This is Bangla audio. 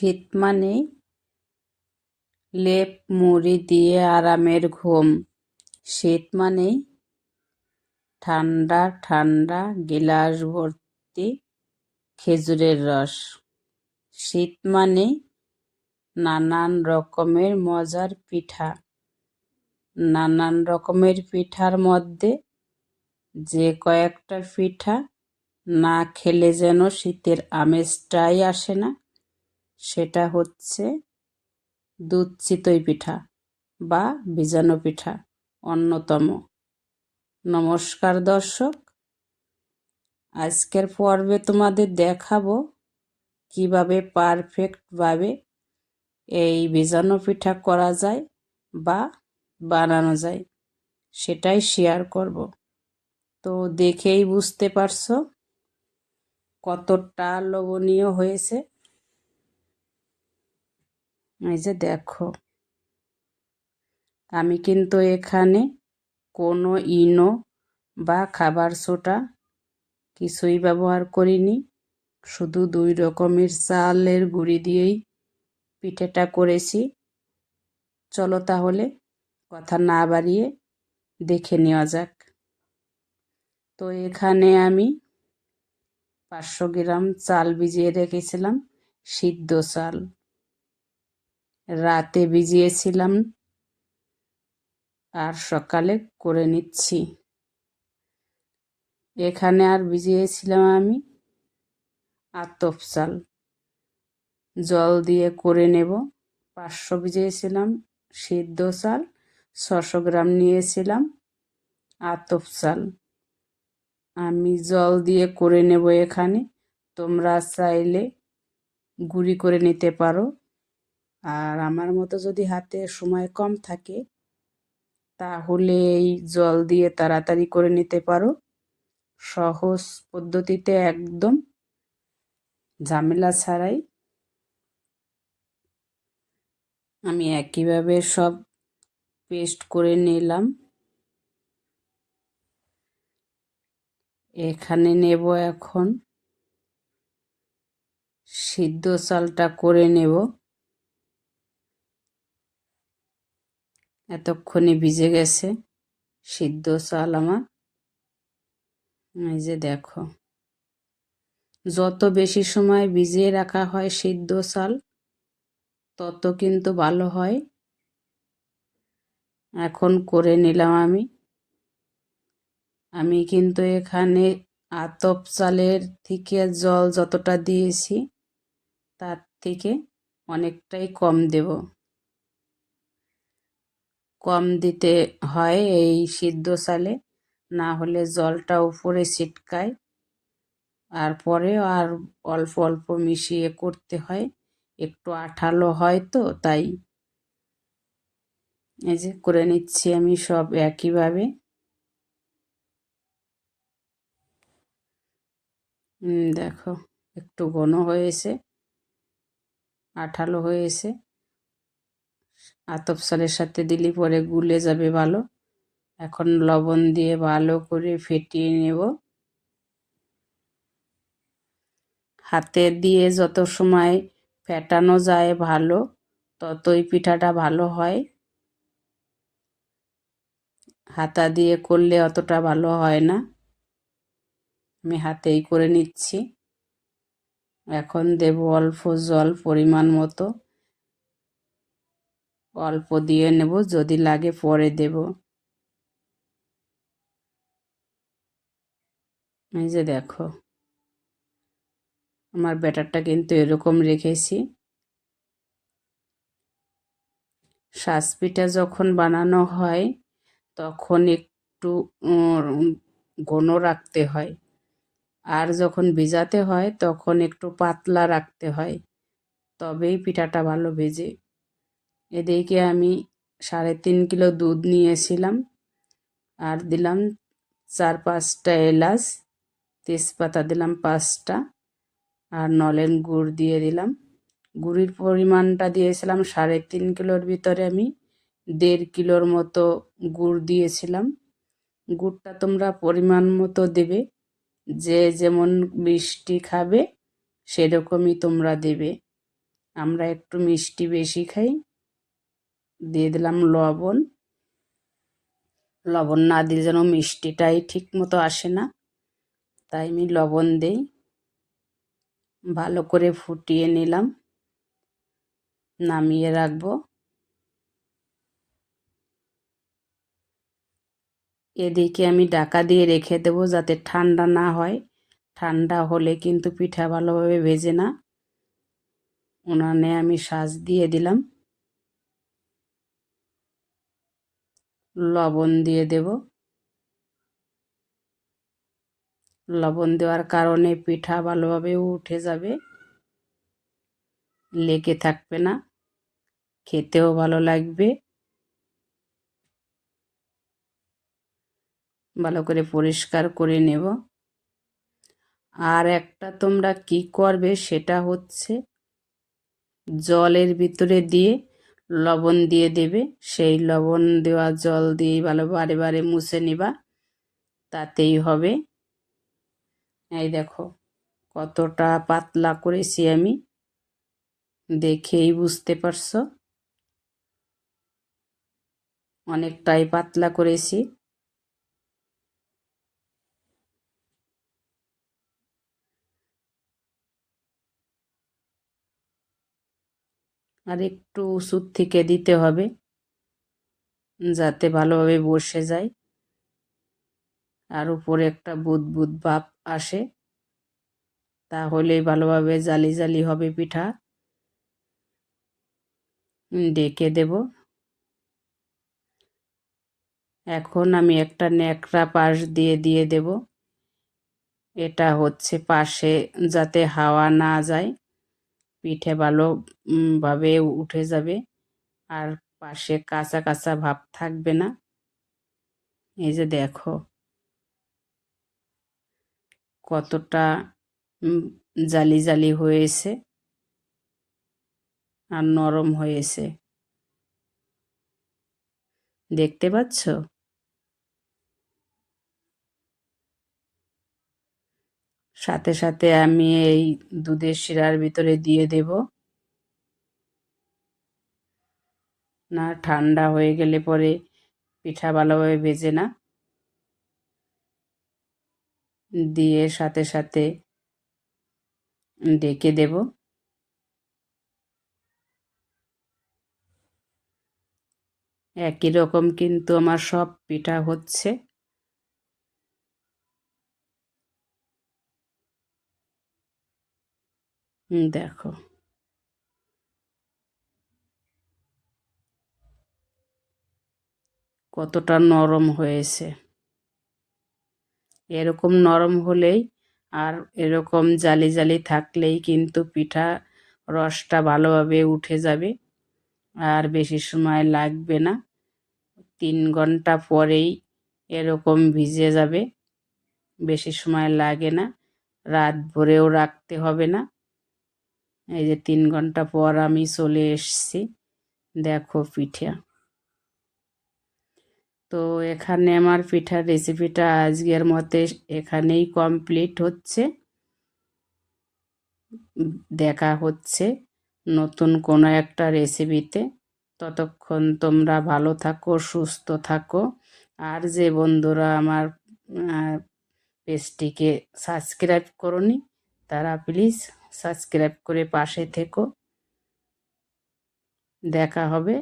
শীত মানেই লেপ, মুড়ি দিয়ে আরামের ঘুম। শীত মানেই ঠান্ডা ঠান্ডা, গিলাস ভর্তি খেজুরের রস। শীত মানে নানান রকমের মজার পিঠা। নানান রকমের পিঠার মধ্যে যে কয়েকটা পিঠা না খেলে যেন শীতের আমেজটাই আসে না। সেটা হচ্ছে দুধ চিতই পিঠা বা বীজাণু পিঠা, অন্যতম। নমস্কার দর্শক, আজকের পর্বে তোমাদের দেখাবো কীভাবে পারফেক্টভাবে এই বীজাণু পিঠা করা যায় বা বানানো যায়, সেটাই শেয়ার করব। তো দেখেই বুঝতে পারছ কতটা লোভনীয় হয়েছে। এই যে দেখো। আমি কিন্তু এখানে কোনো ইনো বা খাবার সোটা কিছুই ব্যবহার করিনি। শুধু দুই রকমের চালের গুঁড়ি দিয়েই পিঠেটা করেছি। চলো তাহলে কথা না বাড়িয়ে দেখে নেওয়া যাক। তো এখানে আমি পাঁচশো গ্রাম চাল ভিজিয়ে রেখেছিলাম, সিদ্ধ চাল। রাতে ভিজিয়েছিলাম। আর সকালে করে নিচ্ছি। এখানে আর ভিজিয়েছিলাম আমি। আতপ চাল জল দিয়ে করে নেব। পাঁচশো ভিজিয়েছিলাম। সিদ্ধ চাল। ছশো গ্রাম নিয়েছিলাম। আতপ চাল আমি জল দিয়ে করে নেব এখানে। তোমরা চাইলে গুঁড়ি করে নিতে পারো। আর আমার মতো যদি হাতে সময় কম থাকে, তাহলে এই জল দিয়ে তাড়াতাড়ি করে নিতে পারো। সহজ পদ্ধতিতে একদম ঝামেলা ছাড়াই। আমি একইভাবে সব পেস্ট করে নিলাম। এখানে নেব এখন সিদ্ধ চালটা করে নেব। এতক্ষণে ভিজে গেছে, সিদ্ধ চাল আমার। এই যে দেখো, যত বেশি সময় ভিজিয়ে রাখা হয় সিদ্ধ চাল, তত কিন্তু ভালো হয়। এখন করে নিলাম আমি। আমি কিন্তু এখানে আতপ চালের থেকে জল যতটা দিয়েছি, তার থেকে অনেকটাই কম দেব। কম দিতে হয় এই সিদ্ধ চালে, না হলে জলটা উপরে ছিটকায়। আর পরে আর অল্প অল্প মিশিয়ে করতে হয়, একটু আঠালো হয় তো তাই। এই যে করে নিচ্ছি আমি সব একইভাবে। দেখো, একটু ঘন হয়েছে, আঠালো হয়েছে। আতপ সাথে দিলি, পরে গুলে যাবে ভালো এখন লবণ দিয়ে ভালো করে ফেটিয়ে নেব। হাতে দিয়ে যত সময় ফেটানো যায় ভালো, ততই পিঠাটা ভালো হয়। হাতা দিয়ে করলে অতটা ভালো হয় না। আমি হাতেই করে নিচ্ছি। এখন দেব অল্প জল পরিমাণ মতো। অল্প দিয়ে নেব, যদি লাগে পরে দেব। এই যে দেখো, আমার ব্যাটারটা কিন্তু এরকম রেখেছি। পিঠা যখন বানানো হয়, তখন একটু ঘন রাখতে হয়। আর যখন ভিজাতে হয়, তখন একটু পাতলা রাখতে হয়। তবেই পিঠাটা ভালো ভেজে এদিকে আমি সাড়ে তিন কিলো দুধ নিয়েছিলাম আর দিলাম চার পাঁচটা এলাচ, তেজপাতা দিলাম পাঁচটা আর নলেন গুড় দিয়ে দিলাম। গুড়ির পরিমাণটা দিয়েছিলাম সাড়ে তিন কিলোর ভিতরে আমি দেড় কিলোর মতো গুড় দিয়েছিলাম। গুড়টা তোমরা পরিমাণ মতো দেবে, যে যেমন মিষ্টি খাবে সেরকমই তোমরা দেবে। আমরা একটু মিষ্টি বেশি খাই। দিয়ে দিলাম লবণ। লবণ না দিলে যেন মিষ্টিটাই ঠিক মতো আসে না। তাই আমি লবণ দেই। ভালো করে ফুটিয়ে নিলাম। নামিয়ে রাখব। এদিকে আমি ডাকা দিয়ে রেখে দেবো যাতে ঠান্ডা না হয়। ঠান্ডা হলে কিন্তু পিঠা ভালোভাবে ভেজে না। উনানে আমি সাজ দিয়ে দিলাম। লবণ দিয়ে দেব। লবণ দেওয়ার কারণে পিঠা ভালোভাবে উঠে যাবে। লেগে থাকবে না। খেতেও ভালো লাগবে। ভালো করে পরিষ্কার করে নেব। আর একটা তোমরা কি করবে সেটা হচ্ছে জলের ভিতরে দিয়ে লবণ দিয়ে দেবে, সেই লবণ দেওয়া জল দিয়ে ভালো বারে বারে মুছে নেবা, তাতেই হবে। এই দেখো, কতটা পাতলা করেছি আমি, দেখেই বুঝতে পারছ? অনেকটাই পাতলা করেছি। আর একটু ওষুধ থেকে দিতে হবে, যাতে ভালোভাবে বসে যায়। আর উপরে একটা বুদ বুদ ভাব আসে তাহলে ভালোভাবে জালি জালি হবে পিঠা। ডেকে দেব। এখন আমি একটা ন্যাকড়া পাশ দিয়ে দিয়ে দেব। এটা হচ্ছে পাশে যাতে হাওয়া না যায়। পিঠে ভালো ভাবে উঠে যাবে। আর পাশে কাঁচা কাঁচা ভাব থাকবে না। এই যে দেখো। কতটা জালি জালি হয়েছে আর নরম হয়েছে। দেখতে পাচ্ছ? সাথে সাথে আমি এই দুধের শিরার ভিতরে দিয়ে দেব। না, ঠান্ডা হয়ে গেলে পরে পিঠা ভালোভাবে ভেজে না। দিয়ে সাথে সাথে ডেকে দেব। একই রকম কিন্তু আমার সব পিঠা হচ্ছে। দেখো। কতটা নরম হয়েছে। এরকম নরম হলেই আর এরকম জালি জালি থাকলেই কিন্তু পিঠা রসটা ভালোভাবে উঠে যাবে আর বেশি সময় লাগবে না। তিন ঘণ্টা পরেই এরকম ভিজে যাবে, বেশি সময় লাগে না, রাত ভরেও রাখতে হবে না। এই যে তিন ঘণ্টা পর আমি চলে এসছি। দেখো পিঠা। তো এখানে আমার পিঠার রেসিপিটা আজকের মতে এখানেই কমপ্লিট হচ্ছে। দেখা হচ্ছে নতুন কোনো একটা রেসিপিতে ততক্ষণ তোমরা ভালো থাকো, সুস্থ থাকো। আর যে বন্ধুরা আমার পেজটিকে সাবস্ক্রাইব করনি, তারা প্লিজ সাবস্ক্রাইব করে পাশে থেকো। দেখা হবে